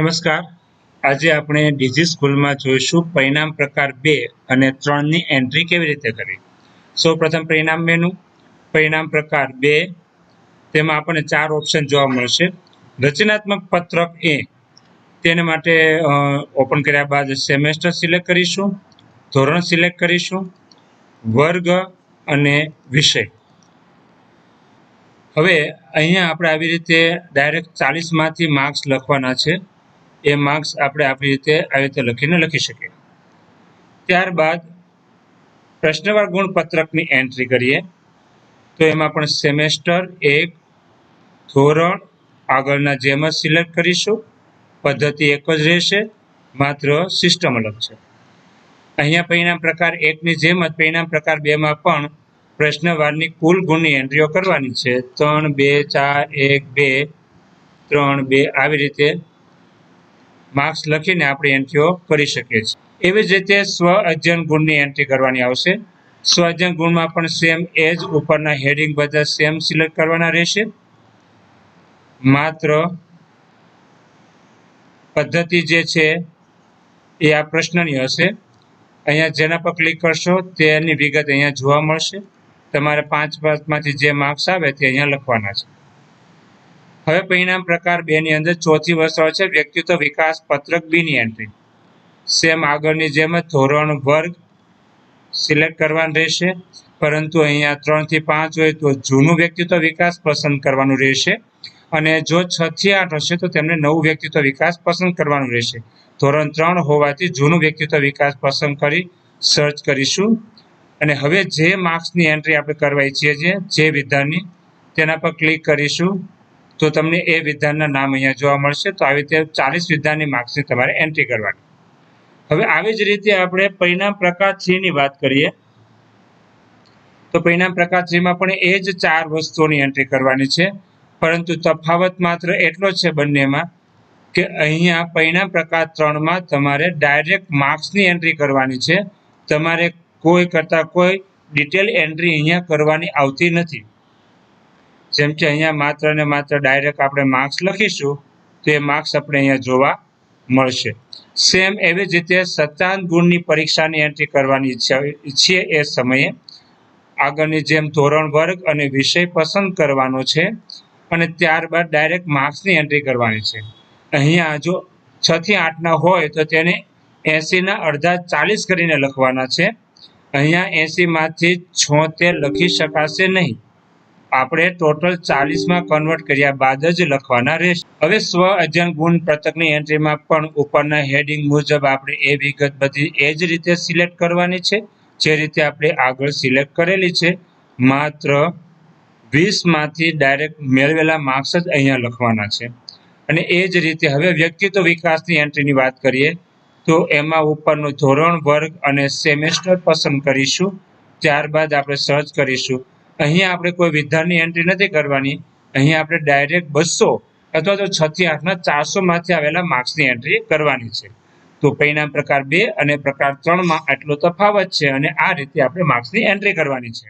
નમસ્કાર. આજે આપણે ડીજી સ્કૂલમાં જોઈશું પરિણામ પ્રકાર બે અને ત્રણની એન્ટ્રી કેવી રીતે કરવી. સૌ પ્રથમ પરિણામ મેનુ. પરિણામ પ્રકાર બે. તેમાં આપણને ચાર ઓપ્શન જોવા મળશે. રચનાત્મક પત્રક એ. તેને માટે ઓપન કર્યા બાદ સેમેસ્ટર સિલેક્ટ કરીશું. ધોરણ સિલેક્ટ કરીશું. વર્ગ અને વિષય. હવે અહીંયા આપણે આવી રીતે ડાયરેક્ટ ચાલીસમાંથી માર્ક્સ લખવાના છે. એ માર્ક્સ આપણે આપણી રીતે આવી રીતે લખીને લખી શકીએ. ત્યારબાદ પ્રશ્નવાર ગુણપત્રકની એન્ટ્રી કરીએ, તો એમાં પણ સેમેસ્ટર એક ધોરણ આગળના જેમ જ સિલેક્ટ કરીશું. પદ્ધતિ એક જ રહેશે, માત્ર સિસ્ટમ અલગ છે. અહીંયા પરિણામ પ્રકાર એકની જેમ જ પરિણામ પ્રકાર બેમાં પણ પ્રશ્નવારની કુલ ગુણની એન્ટ્રીઓ કરવાની છે. ત્રણ, બે, ચાર, એક, બે, ત્રણ, બે, આવી રીતે માર્ક્સ લખીને આપણે એન્ટ્રીઓ કરી શકીએ છીએ. એવી જ રીતે સ્વ અધ્યયન ગુણની એન્ટ્રી કરવાની આવશે. સ્વ અધ્યયન ગુણમાં પણ સેમ એજ ઉપરના હેડિંગ બધા સેમ સિલેક્ટ કરવાના રહેશે. માત્ર પદ્ધતિ જે છે એ આ પ્રશ્નની હશે. અહીંયા જેના પર ક્લિક કરશો તેની વિગત અહીંયા જોવા મળશે. તમારે પાંચ પાંચમાંથી જે માર્ક્સ આવે તે અહીંયા લખવાના છે. હવે પરિણામ પ્રકાર બે ની અંદર ચોથી વસ્તુ છે, વ્યક્તિત્વ વિકાસ પત્રક બીની એન્ટ્રી સેમ આગળની જેમ ધોરણ વર્ગ સિલેક્ટ કરવાનું રહેશે, પરંતુ અહીંયા ત્રણથી પાંચ હોય તો જૂનું વ્યક્તિત્વ વિકાસ પસંદ કરવાનું રહેશે, અને જો છ થી આઠ હશે તો તેમને નવું વ્યક્તિત્વ વિકાસ પસંદ કરવાનું રહેશે. ધોરણ ત્રણ હોવાથી જૂનું વ્યક્તિત્વ વિકાસ પસંદ કરી સર્ચ કરીશું. અને હવે જે માર્ક્સની એન્ટ્રી આપણે કરવા ઈચ્છીએ છીએ, જે વિધાનની તેના પર ક્લિક કરીશું. તો તમને એ વિધાનના નામ અહીંયા જોવા મળશે. તો આવી રીતે ચાલીસ વિધાનની માર્ક્સની તમારે એન્ટ્રી કરવાની. હવે આવી જ રીતે આપણે પરિણામ પ્રકાર થ્રીની વાત કરીએ. તો પરિણામ પ્રકાર થ્રીમાં પણ એ જ ચાર વસ્તુઓની એન્ટ્રી કરવાની છે. પરંતુ તફાવત માત્ર એટલો છે બંનેમાં કે અહીંયા પરિણામ પ્રકાર ત્રણમાં તમારે ડાયરેક્ટ માર્ક્સની એન્ટ્રી કરવાની છે. તમારે કોઈ કરતાં કોઈ ડિટેલ એન્ટ્રી અહીંયા કરવાની આવતી નથી. જેમ કે અહીંયા માત્ર ને માત્ર ડાયરેક્ટ આપણે માર્ક્સ લખીશું, તો એ માર્ક્સ આપણે અહીંયા જોવા મળશે. સેમ એવી જ રીતે સત્તાન ગુણની પરીક્ષાની એન્ટ્રી કરવાની ઈચ્છીએ એ સમયે. આગળની જેમ ધોરણ વર્ગ અને વિષય પસંદ કરવાનો છે અને ત્યારબાદ ડાયરેક્ટ માર્ક્સની એન્ટ્રી કરવાની છે. અહીંયા જો છ થી આઠના હોય તો તેને એસીના અડધા ચાલીસ કરીને લખવાના છે. અહીંયા એસીમાંથી છોતેર લખી શકાશે નહીં. આપણે ટોટલ ચાલીસમાં કન્વર્ટ કર્યા બાદ જ લખવાના રહેશે. હવે સ્વ અધ્યયન ગુણ પ્રતકની એન્ટ્રીમાં પણ ઉપરના હેડિંગ મુજબ આપણે એ વિગત બધી એ જ રીતે સિલેક્ટ કરવાની છે. જે રીતે આપણે આગળ સિલેક્ટ કરેલી છે. માત્ર વીસમાંથી ડાયરેક્ટ મેળવેલા માર્ક્સ જ અહીંયા લખવાના છે. અને એ જ રીતે હવે વ્યક્તિત્વ વિકાસની એન્ટ્રીની વાત કરીએ, તો એમાં ઉપરનું ધોરણ વર્ગ અને સેમેસ્ટર પસંદ કરીશું. ત્યારબાદ આપણે સર્ચ કરીશું. અહીંયા આપણે કોઈ વિધાનની એન્ટ્રી નથી કરવાની. અહીંયા આપણે ડાયરેક્ટ બસો અથવા તો છ થી આઠના ચારસો માંથી આવેલા માર્ક્સની એન્ટ્રી કરવાની છે. તો પરિણામ પ્રકાર બે અને પ્રકાર ત્રણમાં આટલો તફાવત છે અને આ રીતે આપણે માર્ક્સની એન્ટ્રી કરવાની છે.